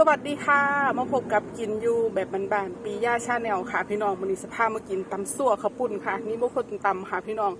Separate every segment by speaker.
Speaker 1: สวัสดีค่ะ มาพบกับกินอยู่แบบบานๆปีย่าชาแนลค่ะ พี่น้องวันนี้สภาพมากินตำสั่วข้าวปุ้นค่ะ นี่บุคคลตำค่ะ พี่น้อง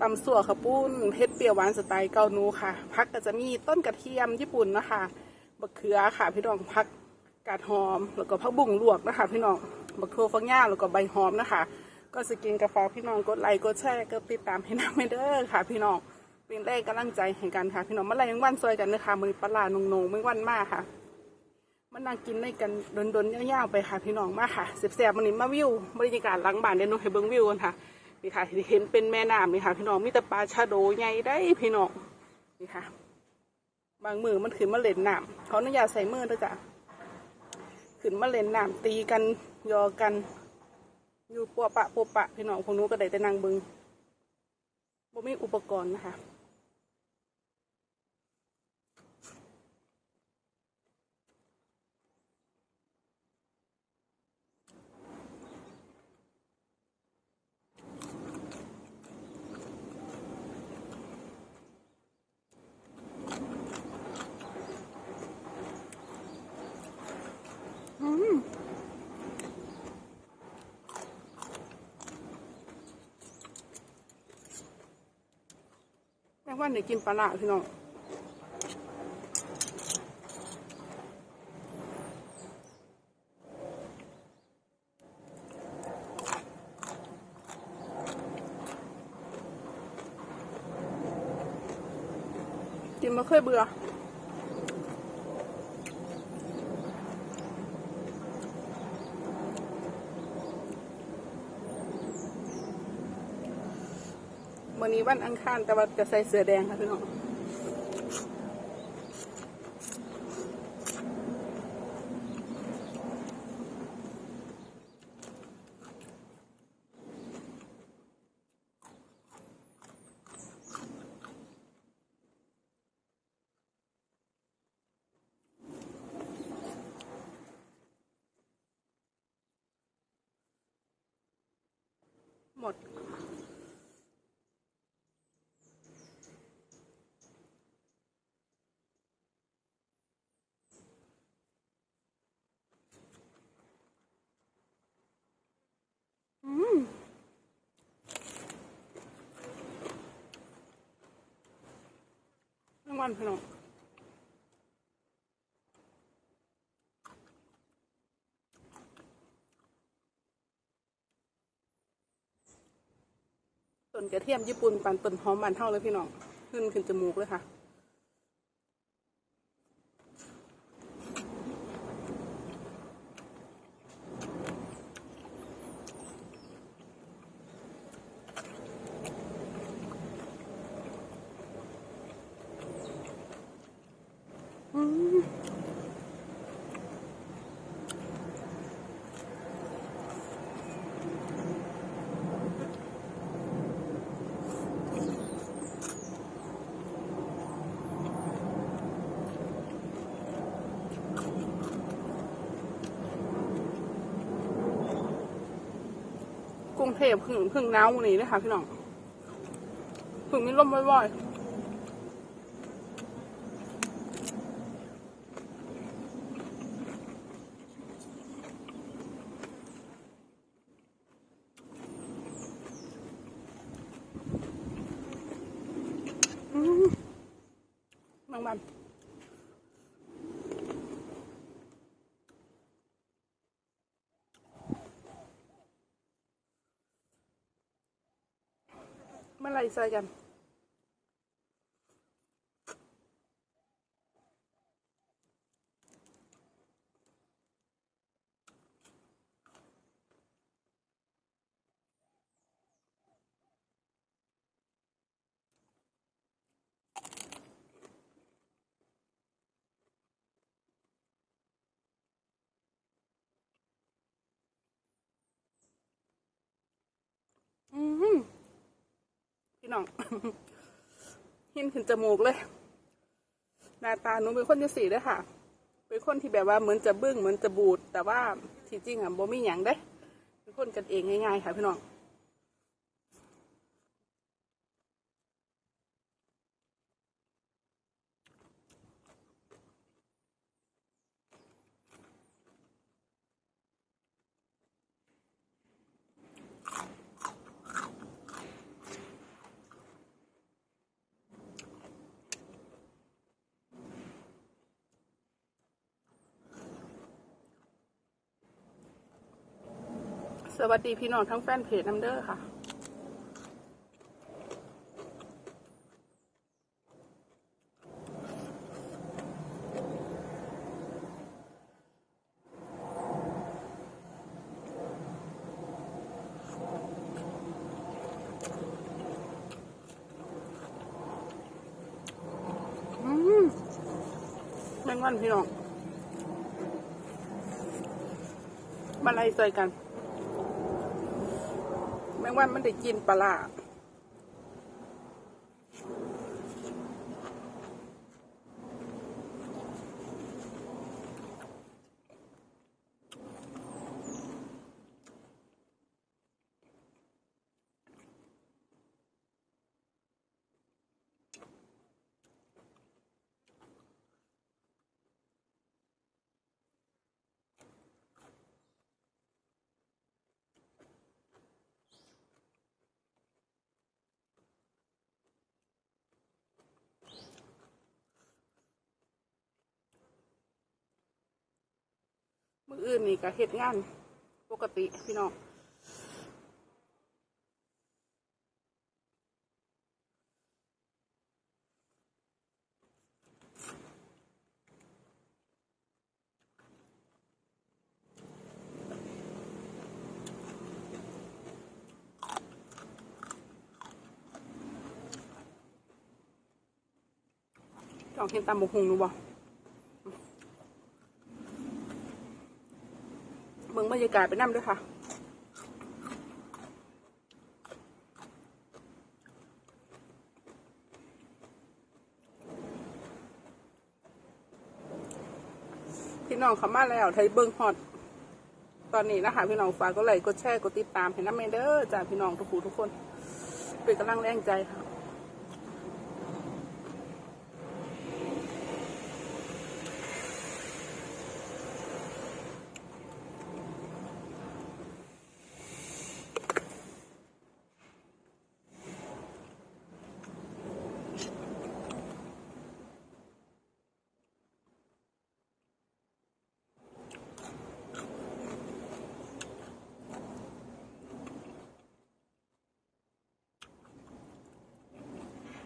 Speaker 1: ตำสั่วข้าวปุ้นเผ็ดเปรี้ยวหวานสไตล์เกาหนูค่ะพักก็จะมีต้นกระเทียมญี่ปุ่นนะคะบักเขือค่ะ พี่น้องพักกาดหอม แล้วก็พักบุ้งลวกนะคะ พี่น้องบักทั่วฟักย่าแล้วก็ใบหอมนะคะ ก็สกินกาแฟพี่น้องกดไลค์กดแชร์กดติดตามให้น้ำไม่เด้อค่ะ พี่น้องเป็นแรงกำลังใจให้กันค่ะ พี่น้องมาไล่ยังวันซอยกันนะคะมือปลาร้านงๆไม่วันมากค่ะ มันนั่งกินในกันดนๆยาวๆไปค่ะพี่น้องมาค่ะเสียบๆมันนี่มาวิวบรรยากาศหลังบ้านเดี๋ยวหนูให้เบิ้งวิวกันค่ะนี่ค่ะเห็นเป็นแม่น้ำนี่ค่ะ พี่น้องมีแต่ปลาชะโดใหญ่ได้พี่น้องนี่ค่ะ บางมือมันขึ้นมาเล่นน้ำเขาอนุญาตใส่มือด้วยจ้ะขึ้นมาเล่นน้ำตีกันยอกัน อยู่ปัวปะปัวปะ พี่น้องพวกหนู้ก็ได้แต่นั่งเบิ้งบ่มีอุปกรณ์นะคะ แม่ว่าเนี่ยกินปลาลาพี่น้องกินมาเคยเบื่อ วันนี้วันอังคารแต่ว่าจะใส่เสื้อแดงค่ะพี่น้องหมด อืม รางวัลพี่น้องต้นกระเทียมญี่ปุ่นปันต้นหอมบานเท่าเลยพี่น้อง ขึ้นขึ้นจมูกเลยค่ะ งเทพพึ่งพึ่งหนาวนี่เลยค่ะพี่น้องพึ่งมีลมบ่อยๆอืมบางบั นเมื่อไหรใส่กัน อืม พี่น้องหินขึ้นจมูกเลย หน้าตาหนูเป็นคนที่สี่ด้วยค่ะ เป็นคนที่แบบว่าเหมือนจะบึ้งเหมือนจะบูด แต่ว่าที่จริงอะบ่มีหยังได้เป็นคนกันเองง่ายๆค่ะพี่น้อง วัสดีพี่น้องทั้งแฟนเพจน้ำเด้อค่ะอืมแมงวันพี่น้องมาไล่ใส่กัน แมงวันมันได้กินปลา มืออื่นนี่ก็เฮ็ดงานปกติพี่น้องลองเห็นตามบุกหุงดูบ่เมือ งบรรยากาศไปนั่ด้วยค่ะ พี่น้องเขามาแล้วไทยเบิ้งฮอตตอนนี้นะคะพี่น้องฝากก็ไลค์กดแชร์กดติดตามให้น้ำเมเดอร์จากพี่น้องทุกผู้ทุกคน เป็นกำลังแรงใจค่ะ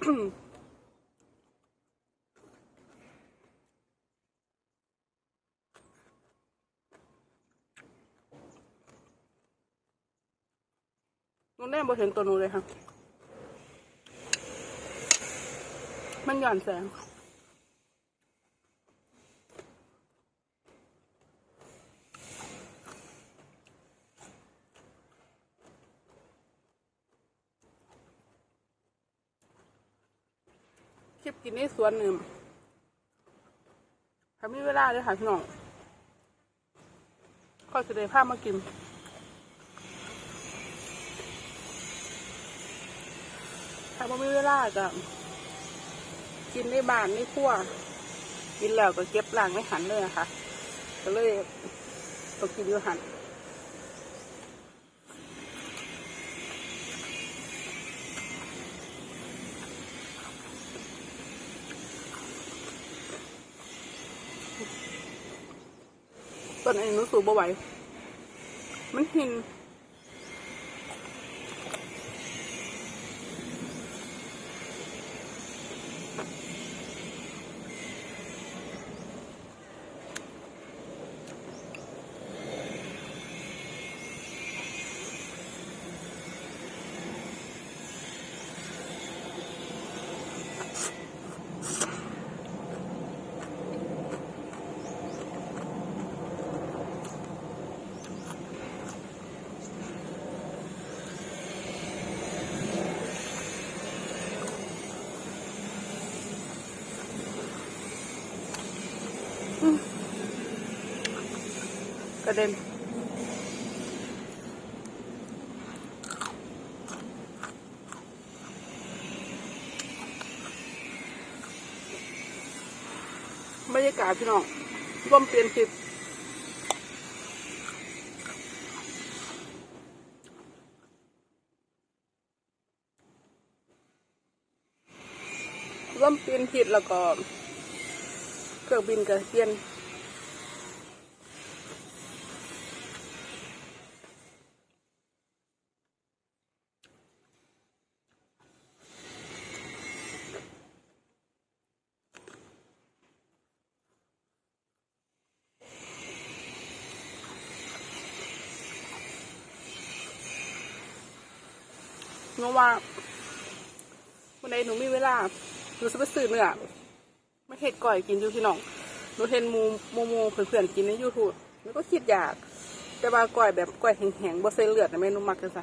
Speaker 1: นูแน่บ่เห็นตัวนูเลยค่ะ มันหย่อนแสง กินในสวนหนึ่งถ้ามีเวลาเลยค่ะพี่น้องข้อยจะได้พามากิน ถ้าไม่มีเวลาก็กินในบ้านในครัวกินแล้วก็เก็บล้างไม่หันเลยนะคะก็เลยต้องกินอยู่หัน ตอนนี้หนูสูบบ่ไหวมันหิน บรรยากาศพี่น้องร่วมเปลี่ยนคลิปร่วมเปลี่ยนทิปแล้วก็ เครื่องบินก็เปลี่ยน เพราะว่าวันไหนหนูมีเวลาหนูจะไปซื้อเนื้อมาเห็ดก่อยกินอยู่พี่น้องหนูเห็นมูมูมูเพื่อนๆกินในยูทูบแล้วก็คิดอยาก แต่ว่าก่อยแบบก่อยแห้งๆบ่ใส่เลือดนะแม่หนูมักกันซะ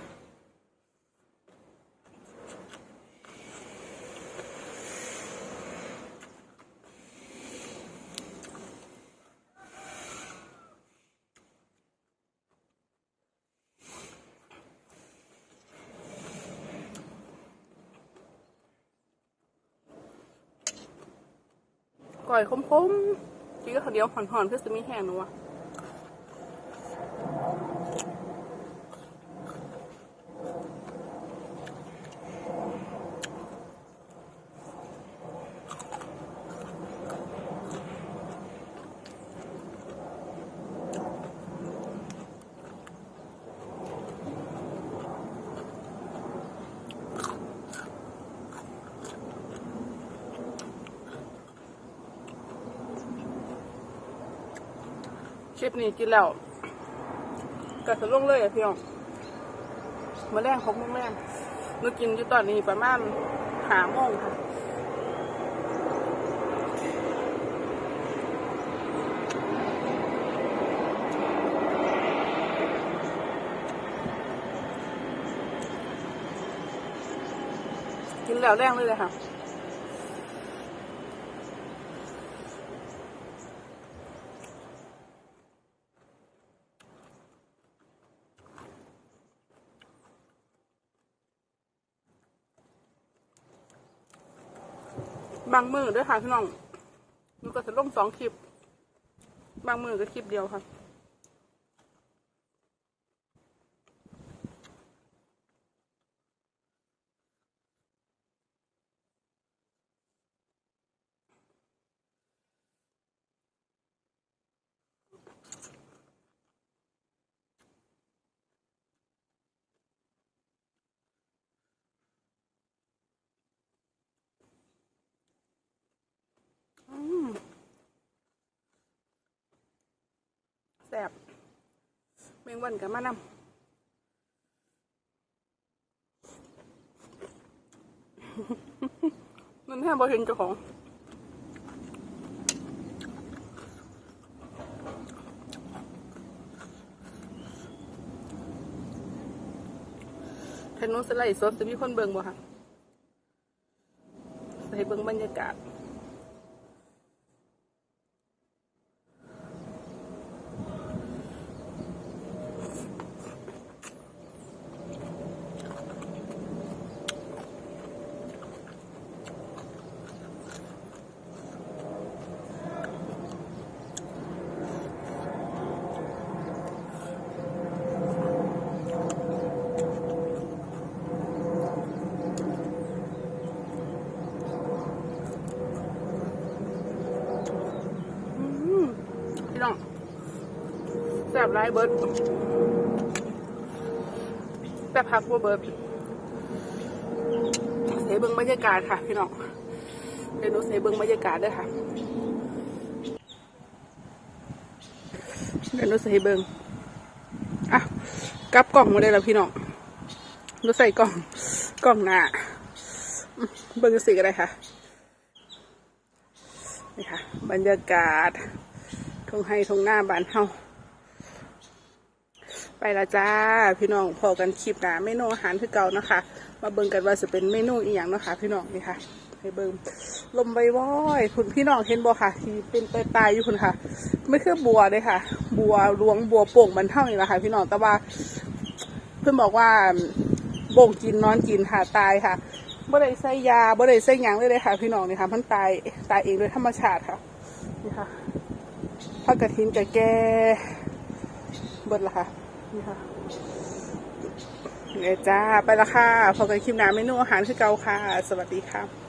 Speaker 1: ร่อยคมๆกินกับข้าวเหนียวห่อนๆคือจะมีแห้งนัว ลิปนี้กินแล้วก็สลงเลยอะพี่น้องมาแรงหกโมงแรงหนูกินอยู่ตอนนี้ประมาณหาโมงค่ะกินแล้วแรงเลยเลยค่ะ บางมือด้วยค่ะพี่น้องหนูก็จะลงสองคลิป บางมือก็คลิปเดียวค่ะ อืม แซบเมงวันกับมะนำมันแทบบ่เห็นเจ้าของถนนสไลด์สดจะมีคนเบิ่งบ่ค่ะใส่เบิ่งบรรยากาศ อืมพี่น้อง แซ่บไรเบิร์ดแซ่พักบัวเบิร์ดเสเบิงบรรยากาศค่ะพี่น้องเดี๋ยวหนูเสเบิงบรรยากาศด้วยค่ะเดี๋ยวหนูใส่เบิงอะกลับกล่องมาได้แล้วพี่น้องหนูใส่กล่องกล่องหน้าเบิงสีอะไรค่ะนี่ค่ะ บรรยากาศทงให้ทงหน้าบานเฮา ละจ้า พี่น้องพอกันคลิปหนาเมนูอาหารคือเก่านะคะ มาเบิ่งกันว่าจะเป็นเมนูอีหยังนะคะ พี่น้องนี่ค่ะให้เบิ่งลมใบว้อยคุณพี่น้องเห็นบ่ค่ะ ที่เป็นตายๆอยู่คุณค่ะ ไม่คือบัวเลยค่ะ บัวหลวงบัวโป่งมันเท่านี่แหละค่ะ พี่น้องแต่ว่า เพื่อนบอกว่าโบ่งกินนอนกินค่ะตายค่ะบ่ได้ใส่ยาบ่ได้ใส่ยังเลยเลยค่ะ พี่น้องนี่ค่ะ มันตายตายเองโดยธรรมชาติค่ะนี่ค่ะผักกระถินกับแกเบิดละค่ะ นี่ค่ะเนี่ยจ้า ไปละค่ะพอกันคลิปหน้าเมนูอาหารคือเก่าค่ะ สวัสดีค่ะ